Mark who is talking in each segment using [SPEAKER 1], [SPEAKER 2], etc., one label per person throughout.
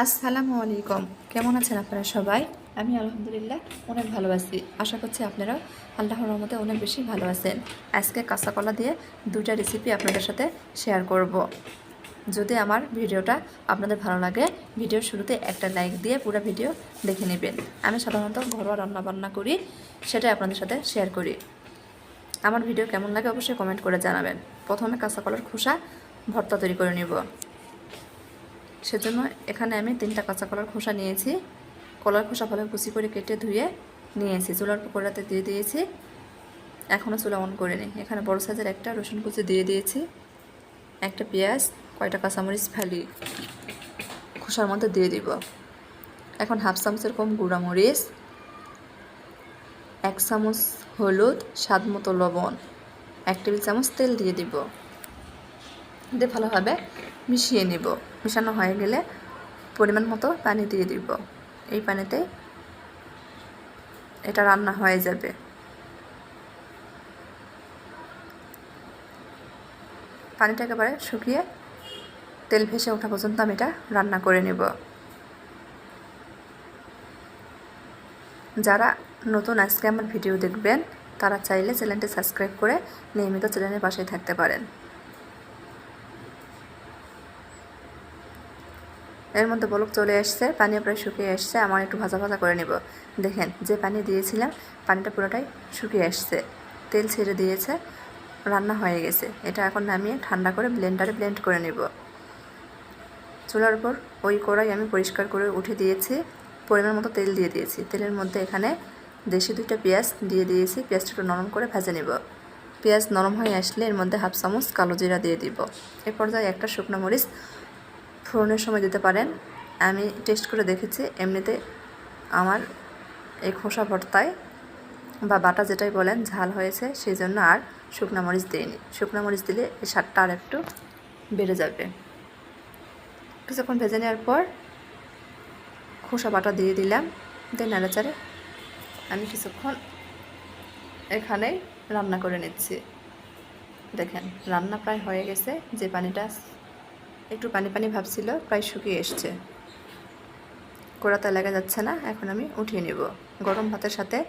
[SPEAKER 1] আসসালামু আলাইকুম। কেমন আছেন আপনারা সবাই? আমি আলহামদুলিল্লাহ অনেক ভালো আছি। আশা করছি আপনারা আল্লাহর রহমতে অনেক বেশি ভালো আছেন। আজকে কাঁচা কলা দিয়ে দুইটা রেসিপি আপনাদের সাথে শেয়ার করব। যদি আমার ভিডিওটা আপনাদের ভালো লাগে, ভিডিওর শুরুতে একটা লাইক দিয়ে পুরো ভিডিও দেখে নেবেন। আমি সাধারণত ঘরোয়া রান্না বান্না করি, সেটাই আপনাদের সাথে শেয়ার করি। আমার ভিডিও কেমন লাগে অবশ্যই কমেন্ট করে জানাবেন। প্রথমে কাঁচা কলার খোসা, ভর্তা তৈরি করে নিব। সেজন্য এখানে আমি তিনটা কাঁচা কলার খোসা নিয়েছি। কলার খোসা ভালো কুচি করে কেটে ধুয়ে নিয়েছি। চুলার পকোড়াতে দিয়ে দিয়েছি। এখনও চুলা অন করে করিনি এখানে বড় সাইজের একটা রসুন কুচি দিয়ে দিয়েছি। একটা পেঁয়াজ, কয়টা কাঁচামরিচ ফেলি খোসার মধ্যে দিয়ে দিব। এখন হাফ চামচের কম গুঁড়া মরিচ এক চামচ হলুদ, স্বাদ মতো লবণ, এক টেবিল চামচ তেল দিয়ে দিব। দিয়ে ভালোভাবে মিশিয়ে নিব। মিশানো হয়ে গেলে পরিমাণ মতো পানি দিয়ে দিব। এই পানিতে এটা রান্না হয়ে যাবে। পানিটা একেবারে শুকিয়ে তেল ভেসে ওঠা পর্যন্ত আমি এটা রান্না করে নেব। যারা নতুন আজকে আমার ভিডিও দেখবেন, তারা চাইলে চ্যানেলটি সাবস্ক্রাইব করে নিয়মিত চ্যানেলের পাশেই থাকতে পারেন। এর মধ্যে বলক চলে আসছে, পানি প্রায় শুকিয়ে আসছে, আমার একটু ভাজা ভাজা করে নেব। দেখেন, যে পানি দিয়েছিলাম, পানিটা পুরোটাই শুকিয়ে আসছে। তেল ছেড়ে দিয়েছে, রান্না হয়ে গেছে। এটা এখন নামিয়ে ঠান্ডা করে ব্লেন্ডারে ব্লেন্ড করে নেব। চুলার উপর ওই কড়াই আমি পরিষ্কার করে উঠে দিয়েছি, পরিমাণ মতো তেল দিয়ে দিয়েছি। তেলের মধ্যে এখানে দেশি দুইটা পেঁয়াজ দিয়ে দিয়েছি পেঁয়াজটা একটু নরম করে ভেজে নেব। পেঁয়াজ নরম হয়ে আসলে এর মধ্যে হাফ চামচ কালো জিরা দিয়ে দিব। এ পর্যায়ে একটা শুকনো মরিচ ফোড়নের সময় দিতে পারেন। আমি টেস্ট করে দেখেছি, এমনিতে আমার এই খোসা ভর্তায় বা বাটা যেটাই বলেন ঝাল হয়েছে, সেই জন্য আর শুকনো মরিচ দিইনি। শুকনো মরিচ দিলে এই স্বাদটা আর একটু বেড়ে যাবে। কিছুক্ষণ ভেজে নেওয়ার পর খোসা বাটা দিয়ে দিলাম। দিয়ে নাড়াচাড়ে আমি কিছুক্ষণ এখানেই রান্না করে নিচ্ছি। দেখেন, রান্না প্রায় হয়ে গেছে, যে পানিটা একটু পানি পানি ভাবছিল, প্রায় শুকিয়ে এসছে। কোড়াতে লেগে যাচ্ছে না, এখন আমি উঠিয়ে নেব। গরম ভাতের সাথে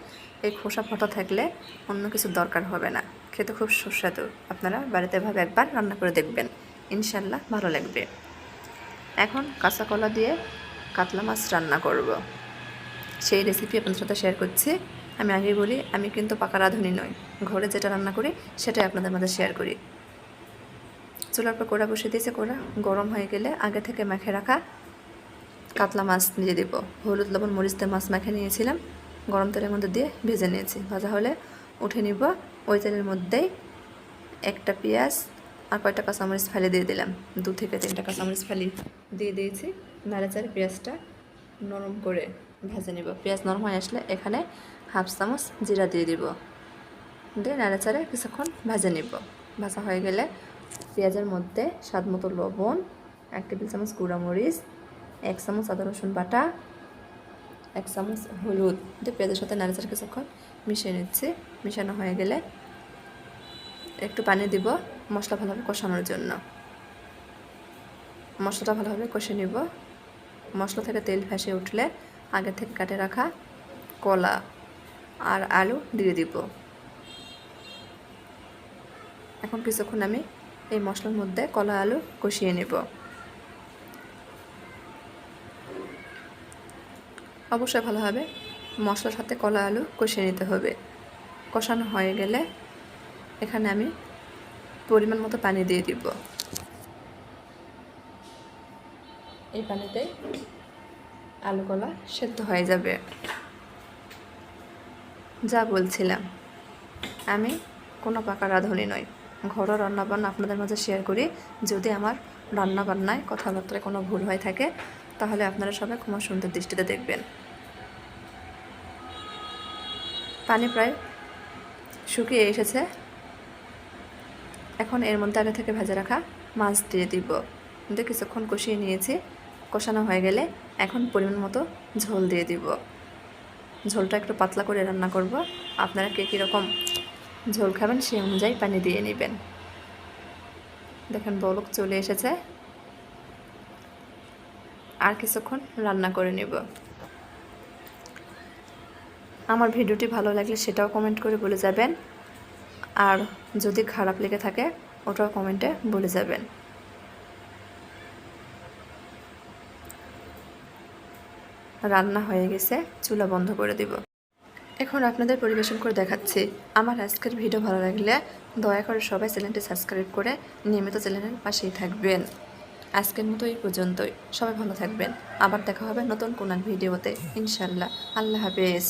[SPEAKER 1] এই খোসা ফটা থাকলে অন্য কিছু দরকার হবে না। খেতে খুব সুস্বাদু। আপনারা বাড়িতে ভাবে একবার রান্না করে দেখবেন। ইনশাল্লাহ ভালো লাগবে। এখন কাঁচা কলা দিয়ে কাতলা মাছ রান্না করব। সেই রেসিপি আপনাদের সাথে শেয়ার করছি। আমি আগে বলি, আমি কিন্তু পাকা রাঁধুনি নই। ঘরে যেটা রান্না করি, সেটাই আপনাদের মাঝে শেয়ার করি। চুলার পর কোড়া বসিয়ে দিয়েছে, কোড়া গরম হয়ে গেলে আগে থেকে মেখে রাখা কাতলা মাছ দিয়ে দিব। হলুদ, লবণ, মরিচ দিয়ে মাছ মেখে নিয়েছিলাম। গরম তেলের মধ্যে দিয়ে ভেজে নিয়েছি। ভাজা হলে উঠে নিব। ওই তেলের মধ্যেই একটা পেঁয়াজ আর কয়টা কাঁচামরিচ ফেলে দিয়ে দিলাম। দু থেকে তিনটা কাঁচামরিচ ফালি, দিয়ে দিয়েছি। নাড়াচাড়ে পেঁয়াজটা নরম করে ভেজে নিব। পেঁয়াজ নরম হয়ে আসলে এখানে হাফ চামচ জিরা দিয়ে দিব। দিয়ে নাড়াচাড়ে কিছুক্ষণ ভেজে নিব। ভাজা হয়ে গেলে পেঁয়াজের মধ্যে স্বাদ মতো লবণ, এক টেবিল চামচ গুঁড়ামরিচ, এক চামচ আদা, রসুন বাটা, এক চামচ হলুদ। দিয়ে পেঁয়াজের সাথে নাড়াচাড়া কিছুক্ষণ মিশিয়ে নিচ্ছি। মিশানো হয়ে গেলে একটু পানি দিব, মশলা ভালোভাবে কষানোর জন্য। মশলাটা ভালোভাবে কষে নিব। মশলা থেকে তেল ভেসে উঠলে আগে থেকে কাটে রাখা কলা আর আলু দিয়ে দিব। এখন কিছুক্ষণ আমি এই মশলার মধ্যে কলা, আলু কষিয়ে নেব। অবশ্যই ভালোভাবে মশলার সাথে কলা, আলু কষিয়ে নিতে হবে। কষানো হয়ে গেলে এখানে আমি পরিমাণ মতো পানি দিয়ে দিব। এই পানিতে আলু, কলা সেদ্ধ হয়ে যাবে। যা বলছিলাম, আমি কোনো পাকা রাঁধুনি নই। ঘরোয়া রান্নাবান্না আপনাদের মাঝে শেয়ার করি। যদি আমার রান্নাবান্নায় কথাবার্তায় কোনো ভুল হয়ে থাকে, তাহলে আপনারা সবাই ক্ষমা সুন্দর দৃষ্টিতে দেখবেন। পানি প্রায় শুকিয়ে এসেছে। এখন এর মধ্যে আগে থেকে ভেজে রাখা মাছ দিয়ে দিব। কিন্তু কিছুক্ষণ কষিয়ে নিয়েছি। কষানো হয়ে গেলে এখন পরিমাণ মতো ঝোল দিয়ে দিব। ঝোলটা একটু পাতলা করে রান্না করব। আপনারা কে কীরকম ঝোল খাবেন, সেই অনুযায়ী পানি দিয়ে নেবেন। দেখেন বলক চলে এসেছে। আর কিছুক্ষণ রান্না করে নেব। আমার ভিডিওটি ভালো লাগলে সেটাও কমেন্ট করে বলে যাবেন। আর যদি খারাপ লেগে থাকে, ওটাও কমেন্টে বলে যাবেন। রান্না হয়ে গেছে, চুলা বন্ধ করে দিব। এখন আপনাদের পরিবেশন করে দেখাচ্ছি। আমার আজকের ভিডিও ভালো লাগলে দয়া করে সবাই চ্যানেলটি সাবস্ক্রাইব করে নিয়মিত চ্যানেলের পাশেই থাকবেন। আজকের মতো এই পর্যন্তই। সবাই ভালো থাকবেন। আবার দেখা হবে নতুন কোন ভিডিওতে ইনশাল্লাহ আল্লাহ হাফেজ।